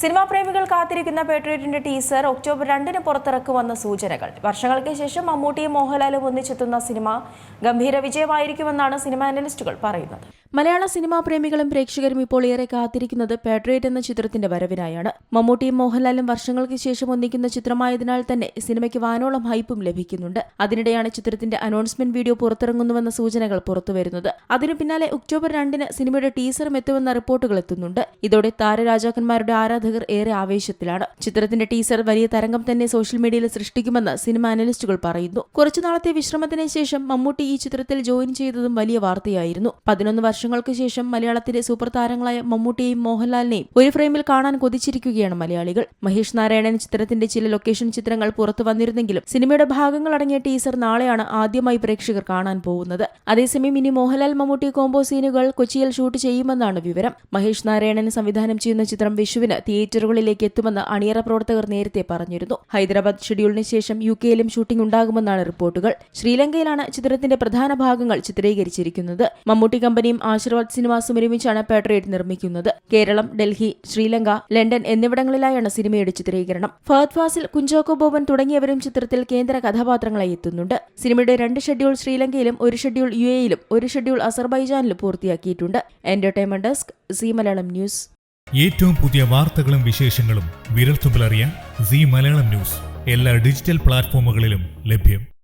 Cinema പ്രേമികൾ കാത്തിരിക്കുന്ന പേട്രിയറ്റിന്റെ teaser October രണ്ടിന് പുറത്തിറക്കുമെന്ന സൂചനകൾ. വർഷങ്ങൾക്ക് ശേഷം മമ്മൂട്ടിയും മോഹൻലാലും ഒന്നിച്ചെത്തുന്ന സിനിമ ഗംഭീര വിജയമായിരിക്കുമെന്നാണ് സിനിമ അനലിസ്റ്റുകൾ പറയുന്നത്. മലയാള സിനിമാ പ്രേമികളും പ്രേക്ഷകരും ഇപ്പോൾ ഏറെ കാത്തിരിക്കുന്നത് പാട്രിയറ്റ് എന്ന ചിത്രത്തിന്റെ വരവിനായാണ്. മമ്മൂട്ടിയും മോഹൻലാലും വർഷങ്ങൾക്ക് ശേഷം ഒന്നിക്കുന്ന ചിത്രമായതിനാൽ തന്നെ സിനിമയ്ക്ക് വാനോളം ഹൈപ്പും ലഭിക്കുന്നുണ്ട്. അതിനിടെയാണ് ചിത്രത്തിന്റെ അനൗൺസ്മെന്റ് വീഡിയോ പുറത്തിറങ്ങുന്നുവെന്ന സൂചനകൾ പുറത്തുവരുന്നത്. അതിനു പിന്നാലെ ഒക്ടോബർ രണ്ടിന് സിനിമയുടെ ടീസറും എത്തുമെന്ന റിപ്പോർട്ടുകൾ എത്തുന്നുണ്ട്. ഇതോടെ താരരാജാക്കന്മാരുടെ ആരാധകർ ഏറെ ആവേശത്തിലാണ്. ചിത്രത്തിന്റെ ടീസർ വലിയ തരംഗം തന്നെ സോഷ്യൽ മീഡിയയിൽ സൃഷ്ടിക്കുമെന്ന് സിനിമ അനലിസ്റ്റുകൾ പറയുന്നു. കുറച്ചുനാളത്തെ വിശ്രമത്തിന് ശേഷം മമ്മൂട്ടി ഈ ചിത്രത്തിൽ ജോയിൻ ചെയ്തതും വലിയ വാർത്തയായിരുന്നു. പതിനൊന്ന് വർഷങ്ങൾക്ക് ശേഷം മലയാളത്തിലെ സൂപ്പർ താരങ്ങളായ മമ്മൂട്ടിയെയും മോഹൻലാലിനെയും ഒരു ഫ്രെയിമിൽ കാണാൻ കൊതിച്ചിരിക്കുകയാണ് മലയാളികൾ. മഹേഷ് നാരായണൻ ചിത്രത്തിന്റെ ചില ലൊക്കേഷൻ ചിത്രങ്ങൾ പുറത്തു വന്നിരുന്നെങ്കിലും സിനിമയുടെ ഭാഗങ്ങൾ അടങ്ങിയ ടീസർ നാളെയാണ് ആദ്യമായി പ്രേക്ഷകർ കാണാൻ പോകുന്നത്. അതേസമയം ഇനി മോഹൻലാൽ മമ്മൂട്ടി കോംബോ സീനുകൾ കൊച്ചിയിൽ ഷൂട്ട് ചെയ്യുമെന്നാണ് വിവരം. മഹേഷ് നാരായണൻ സംവിധാനം ചെയ്യുന്ന ചിത്രം വിഷുവിന് തിയേറ്ററുകളിലേക്ക് എത്തുമെന്ന് അണിയറ പ്രവർത്തകർ നേരത്തെ പറഞ്ഞിരുന്നു. ഹൈദരാബാദ് ഷെഡ്യൂളിന് ശേഷം യു കെയിലും ഷൂട്ടിംഗ് ഉണ്ടാകുമെന്നാണ് റിപ്പോർട്ടുകൾ. ശ്രീലങ്കയിലാണ് ചിത്രത്തിന്റെ പ്രധാന ഭാഗങ്ങൾ ചിത്രീകരിച്ചിരിക്കുന്നത്. മമ്മൂട്ടി കമ്പനിയും ആശീർവാദ് സിനിമാസും ഒരുമിച്ചാണ് പാട്രിയറ്റ് നിർമ്മിക്കുന്നത്. കേരളം ഡൽഹി ശ്രീലങ്ക ലണ്ടൻ എന്നിവിടങ്ങളിലായാണ് സിനിമയുടെ ചിത്രീകരണം. ഫഹദ് ഫാസിൽ കുഞ്ചോക്കോ ബോബൻ തുടങ്ങിയവരും ചിത്രത്തിൽ കേന്ദ്ര കഥാപാത്രങ്ങളായി എത്തുന്നുണ്ട്. സിനിമയുടെ രണ്ട് ഷെഡ്യൂൾ ശ്രീലങ്കയിലും ഒരു ഷെഡ്യൂൾ യു എയിലും ഒരു ഷെഡ്യൂൾ അസർബൈജാനിലും പൂർത്തിയാക്കിയിട്ടുണ്ട്. Entertainment desk Zee Malayalam news. ഏറ്റവും പുതിയ വാർത്തകളും വിശേഷങ്ങളും വിരൽത്തുമ്പിലറിയാൻ സി മലയാളം ന്യൂസ്. എല്ലാ ഡിജിറ്റൽ പ്ലാറ്റ്ഫോമുകളിലും ലഭ്യം.